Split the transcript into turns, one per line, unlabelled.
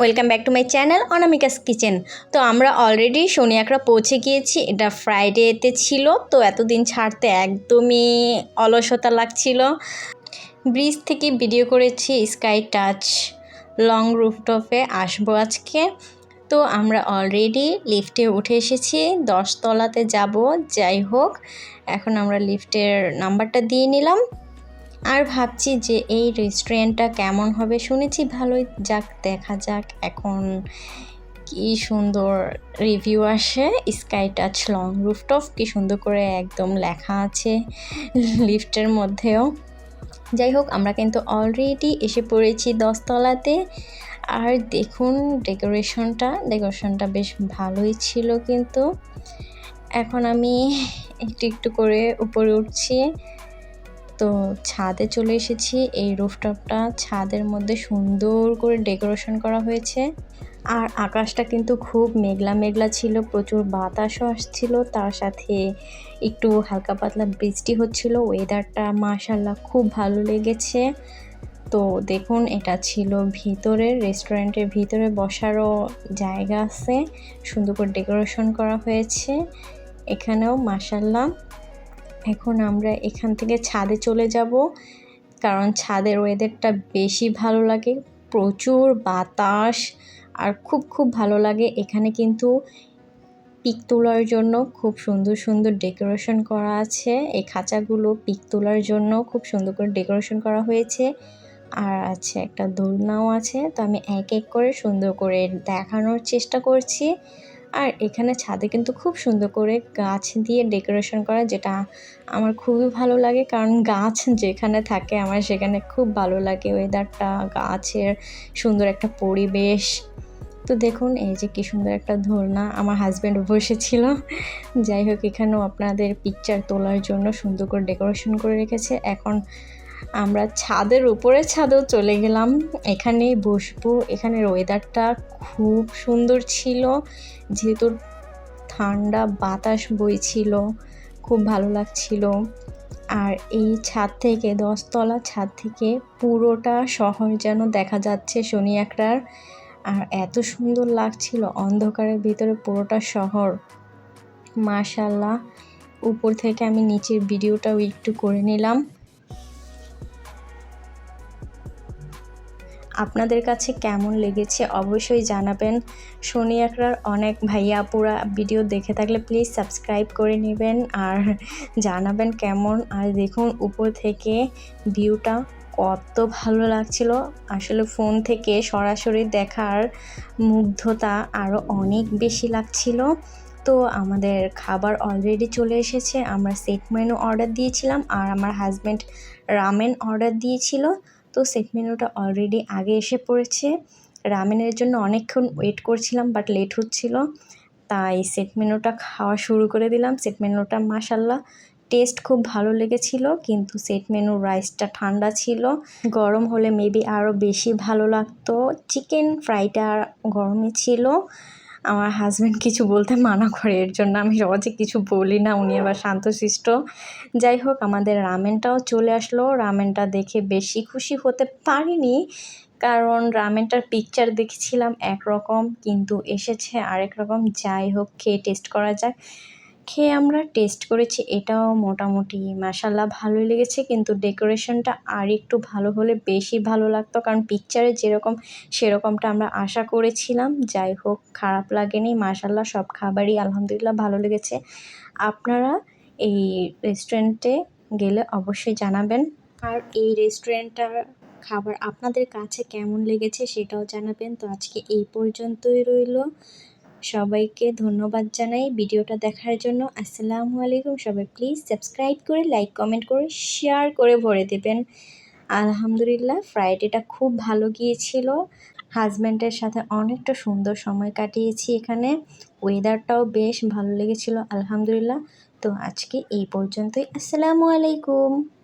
Welcome back to my channel Anamika's kitchen তো আমরা already শনিয়াকড়া পৌঁছে গিয়েছি, এটা ফ্রাইডেতে ছিল, তো এতদিন ছাড়তে একদমই অলসতা লাগছিল। ব্রিজ থেকে ভিডিও করেছি স্কাই টাচ লং রুফটপে আসব আজকে। তো আমরা অলরেডি লিফটে উঠে এসেছি, দশতলাতে যাব, যাই হোক, এখন আমরা লিফটের নাম্বারটা দিয়ে নিলাম। আর ভাবছি যে এই রেস্টুরেন্টটা কেমন হবে? শুনেছি ভালোই। যাক, দেখা যাক এখন কি সুন্দর রিভিউ আসে। স্কাই টাচ লং রুফটপ কি সুন্দর করে একদম লেখা আছে লিফটের মধ্যেও। যাই হোক, আমরা কিন্তু অলরেডি এসে পড়েছি দশতলাতে। আর দেখুন ডেকোরেশনটা ডেকোরেশনটা বেশ ভালোই ছিল কিন্তু। এখন আমি একটু একটু করে উপরে উঠছি। তো ছাদে চলে এসেছি। এই রুফটপটা ছাদের মধ্যে সুন্দর করে ডেকোরেশন করা হয়েছে। আর আকাশটা কিন্তু খুব মেঘলা মেঘলা ছিল, প্রচুর বাতাসও আসছিল। তার সাথে একটু হালকা পাতলা বৃষ্টি হচ্ছিল। ওয়েদারটা মাশাল্লাহ খুব ভালো লেগেছে। তো দেখুন, এটা ছিল ভিতরের রেস্টুরেন্টের ভিতরে বসারও জায়গা আছে। সুন্দর করে ডেকোরেশন করা হয়েছে। এখানেও মাসাল্লাহ এখন আমরা এখান থেকে ছাদে চলে যাব। কারণ ছাদের ওয়েদারটা বেশি ভালো লাগে। প্রচুর বাতাস আর খুব খুব ভালো লাগে। এখানে কিন্তু পিক তোলার জন্য খুব সুন্দর সুন্দর ডেকোরেশন করা আছে। এই খাঁচাগুলো পিক তোলার জন্য খুব সুন্দর করে ডেকোরেশন করা হয়েছে। আর আছে একটা দোলনাও আছে। তো আমি এক এক করে সুন্দর করে দেখানোর চেষ্টা করছি। আর এখানে ছাদে কিন্তু খুব সুন্দর করে গাছ দিয়ে ডেকোরেশন করা, যেটা আমার খুবই ভালো লাগে। কারণ গাছ যেখানে থাকে, আমার সেখানে খুব ভালো লাগে। ওয়েদারটা, গাছের সুন্দর একটা পরিবেশ। তো দেখুন, এই যে কী সুন্দর একটা ধরনা আমার হাজব্যান্ড বসেছিল। যাই হোক, এখানেও আপনাদের পিকচার তোলার জন্য সুন্দর করে ডেকোরেশন করে রেখেছে। এখন আমরা ছাদের উপরে ছাদেও চলে গেলাম। এখানে বসবো। এখানের ওয়েদারটা খুব সুন্দর ছিল। যেহেতু ঠান্ডা বাতাস বইছিল, খুব ভালো লাগছিল। আর এই ছাদ থেকে, দশতলা ছাদ থেকে পুরোটা শহর যেন দেখা যাচ্ছে শনি একরার। আর এত সুন্দর লাগছিল অন্ধকারের ভিতরে পুরোটা শহর। মাশাল্লাহ উপর থেকে আমি নিচের ভিডিওটাও একটু করে নিলাম। আপনাদের কাছে কেমন লেগেছে অবশ্যই জানাবেন। শনি একরার অনেক ভাইয়া পুরা ভিডিও দেখে থাকলে প্লিজ সাবস্ক্রাইব করে নেবেন আর জানাবেন কেমন। আর দেখুন উপর থেকে ভিউটা কত ভালো লাগছিল। আসলে ফোন থেকে সরাসরি দেখার মুগ্ধতা আরও অনেক বেশি লাগছিল। তো আমাদের খাবার অলরেডি চলে এসেছে। আমরা সেট মেনু অর্ডার দিয়েছিলাম আর আমার হাজব্যান্ড রামেন অর্ডার দিয়েছিল। তো সেট মেনুটা অলরেডি আগে এসে পড়েছে। রামেনের জন্য অনেকক্ষণ ওয়েট করছিলাম বাট লেট হচ্ছিল। তাই সেট মেনুটা খাওয়া শুরু করে দিলাম। সেট মেনুটা মাসাল্লাহ টেস্ট খুব ভালো লেগেছিল, কিন্তু সেট মেনু রাইসটা ঠান্ডা ছিল। গরম হলে মেবি আরও বেশি ভালো লাগতো। চিকেন ফ্রাইটা গরমে ছিল। আমার হাজব্যান্ড কিছু বলতে মানা করে, এর জন্য আমি সহজে কিছু বলি না। উনি আবার শান্তশিষ্ট। যাই হোক, আমাদের রামেনটাও চলে আসলো। রামেনটা দেখে বেশি খুশি হতে পারিনি, কারণ রামেনটার পিকচার দেখেছিলাম একরকম, কিন্তু এসেছে আরেক রকম। যাই হোক, খেয়ে টেস্ট করা যাক। খেয়ে আমরা টেস্ট করেছি, এটাও মোটামুটি মাসাল্লাহ ভালোই লেগেছে। কিন্তু ডেকোরেশনটা আর একটু ভালো হলে বেশি ভালো লাগতো। কারণ পিকচারে যেরকম, সেরকমটা আমরা আশা করেছিলাম। যাই হোক, খারাপ লাগেনি। মাসাল্লাহ সব খাবারই আলহামদুলিল্লাহ ভালো লেগেছে। আপনারা এই রেস্টুরেন্টে গেলে অবশ্যই জানাবেন। আর এই রেস্টুরেন্টটার খাবার আপনাদের কাছে কেমন লেগেছে সেটাও জানাবেন। তো আজকে এই পর্যন্তই রইল। সবাইকে ধন্যবাদ জানাই ভিডিওটা দেখার জন্য। আসসালামু আলাইকুম সবাই। প্লিজ সাবস্ক্রাইব করে, লাইক, কমেন্ট করে, শেয়ার করে ভরে দেবেন। আলহামদুলিল্লাহ, ফ্রাইডেটা খুব ভালো গিয়েছিল। হাজব্যান্ডের সাথে অনেকটা সুন্দর সময় কাটিয়েছি এখানে। ওয়েদারটাও বেশ ভালো লেগেছিল, আলহামদুলিল্লাহ। তো আজকে এই পর্যন্তই। আসসালামু আলাইকুম।